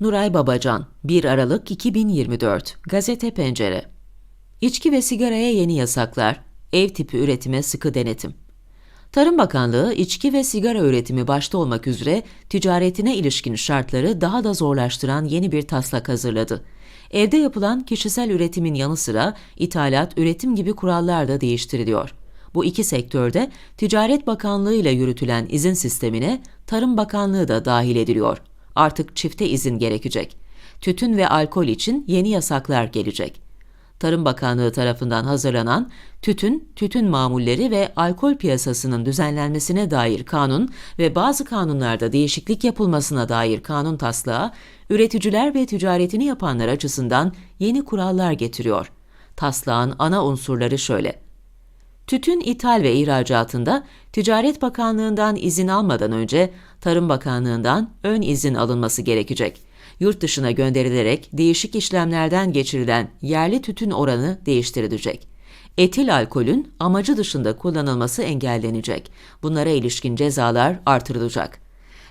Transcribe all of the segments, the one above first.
Nuray Babacan, 1 Aralık 2024, Gazete Pencere. İçki ve sigaraya yeni yasaklar, ev tipi üretime sıkı denetim. Tarım Bakanlığı, içki ve sigara üretimi başta olmak üzere ticaretine ilişkin şartları daha da zorlaştıran yeni bir taslak hazırladı. Evde yapılan kişisel üretimin yanı sıra ithalat, üretim gibi kurallar da değiştiriliyor. Bu iki sektörde Ticaret Bakanlığı ile yürütülen izin sistemine Tarım Bakanlığı da dahil ediliyor. Artık çifte izin gerekecek. Tütün ve alkol için yeni yasaklar gelecek. Tarım Bakanlığı tarafından hazırlanan tütün, tütün mamulleri ve alkol piyasasının düzenlenmesine dair kanun ve bazı kanunlarda değişiklik yapılmasına dair kanun taslağı, üreticiler ve ticaretini yapanlar açısından yeni kurallar getiriyor. Taslağın ana unsurları şöyle. Tütün ithal ve ihracatında Ticaret Bakanlığı'ndan izin almadan önce Tarım Bakanlığı'ndan ön izin alınması gerekecek. Yurt dışına gönderilerek değişik işlemlerden geçirilen yerli tütün oranı değiştirilecek. Etil alkolün amacı dışında kullanılması engellenecek. Bunlara ilişkin cezalar artırılacak.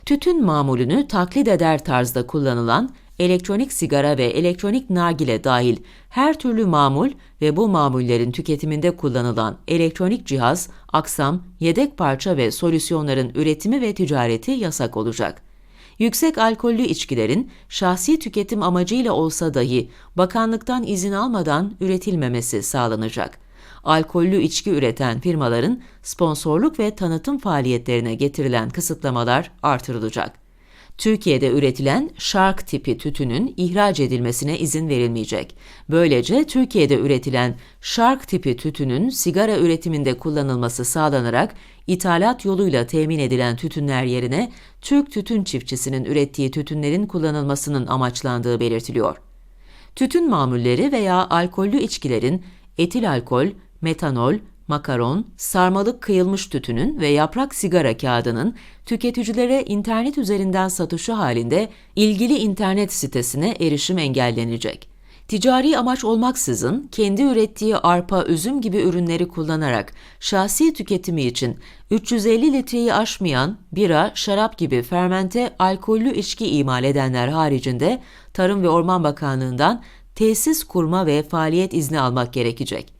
Tütün mamulünü taklit eder tarzda kullanılan elektronik sigara ve elektronik nargile dahil her türlü mamul ve bu mamullerin tüketiminde kullanılan elektronik cihaz, aksam, yedek parça ve solüsyonların üretimi ve ticareti yasak olacak. Yüksek alkollü içkilerin şahsi tüketim amacıyla olsa dahi bakanlıktan izin almadan üretilmemesi sağlanacak. Alkollü içki üreten firmaların sponsorluk ve tanıtım faaliyetlerine getirilen kısıtlamalar artırılacak. Türkiye'de üretilen şark tipi tütünün ihraç edilmesine izin verilmeyecek. Böylece Türkiye'de üretilen şark tipi tütünün sigara üretiminde kullanılması sağlanarak ithalat yoluyla temin edilen tütünler yerine Türk tütün çiftçisinin ürettiği tütünlerin kullanılmasının amaçlandığı belirtiliyor. Tütün mamulleri veya alkollü içkilerin etil alkol, metanol, makaron, sarmalık kıyılmış tütünün ve yaprak sigara kağıdının tüketicilere internet üzerinden satışı halinde ilgili internet sitesine erişim engellenecek. Ticari amaç olmaksızın kendi ürettiği arpa, üzüm gibi ürünleri kullanarak şahsi tüketimi için 350 litreyi aşmayan bira, şarap gibi fermente alkollü içki imal edenler haricinde Tarım ve Orman Bakanlığı'ndan tesis kurma ve faaliyet izni almak gerekecek.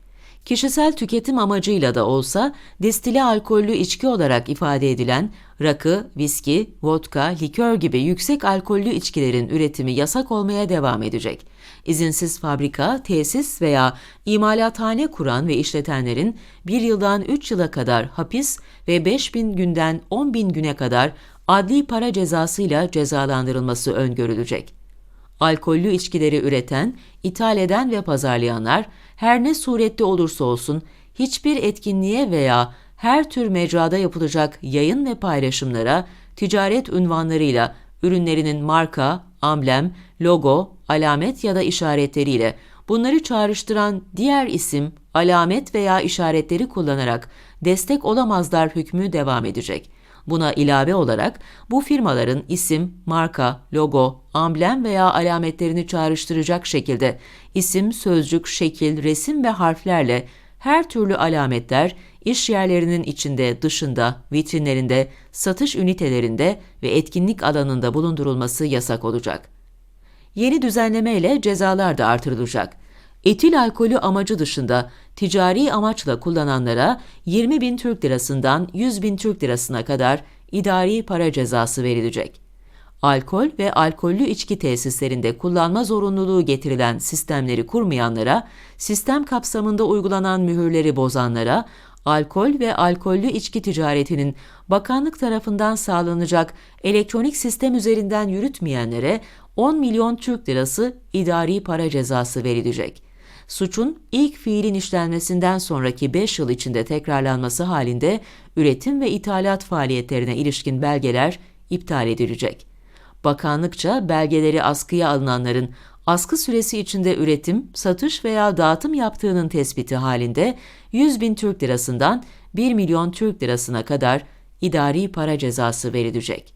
Kişisel tüketim amacıyla da olsa destile alkollü içki olarak ifade edilen rakı, viski, vodka, likör gibi yüksek alkollü içkilerin üretimi yasak olmaya devam edecek. İzinsiz fabrika, tesis veya imalathane kuran ve işletenlerin bir yıldan 3 yıla kadar hapis ve 5 bin günden 10 bin güne kadar adli para cezasıyla cezalandırılması öngörülecek alkollü içkileri üreten, ithal eden ve pazarlayanlar her ne surette olursa olsun hiçbir etkinliğe veya her tür mecrada yapılacak yayın ve paylaşımlara ticaret unvanlarıyla ürünlerinin marka, amblem, logo, alamet ya da işaretleriyle bunları çağrıştıran diğer isim, alamet veya işaretleri kullanarak destek olamazlar hükmü devam edecek. Buna ilave olarak bu firmaların isim, marka, logo, amblem veya alametlerini çağrıştıracak şekilde isim, sözcük, şekil, resim ve harflerle her türlü alametler iş yerlerinin içinde, dışında, vitrinlerinde, satış ünitelerinde ve etkinlik alanında bulundurulması yasak olacak. Yeni düzenleme ile cezalar da artırılacak. Etil alkolü amacı dışında ticari amaçla kullananlara 20 bin Türk lirasından 100 bin Türk lirasına kadar idari para cezası verilecek. Alkol ve alkollü içki tesislerinde kullanma zorunluluğu getirilen sistemleri kurmayanlara, sistem kapsamında uygulanan mühürleri bozanlara, alkol ve alkollü içki ticaretinin bakanlık tarafından sağlanacak elektronik sistem üzerinden yürütmeyenlere 10 milyon Türk lirası idari para cezası verilecek suçun ilk fiilin işlenmesinden sonraki 5 yıl içinde tekrarlanması halinde üretim ve ithalat faaliyetlerine ilişkin belgeler iptal edilecek. Bakanlıkça belgeleri askıya alınanların askı süresi içinde üretim, satış veya dağıtım yaptığının tespiti halinde 100 bin Türk lirasından 1 milyon Türk lirasına kadar idari para cezası verilecek.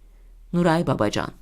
Nuray Babacan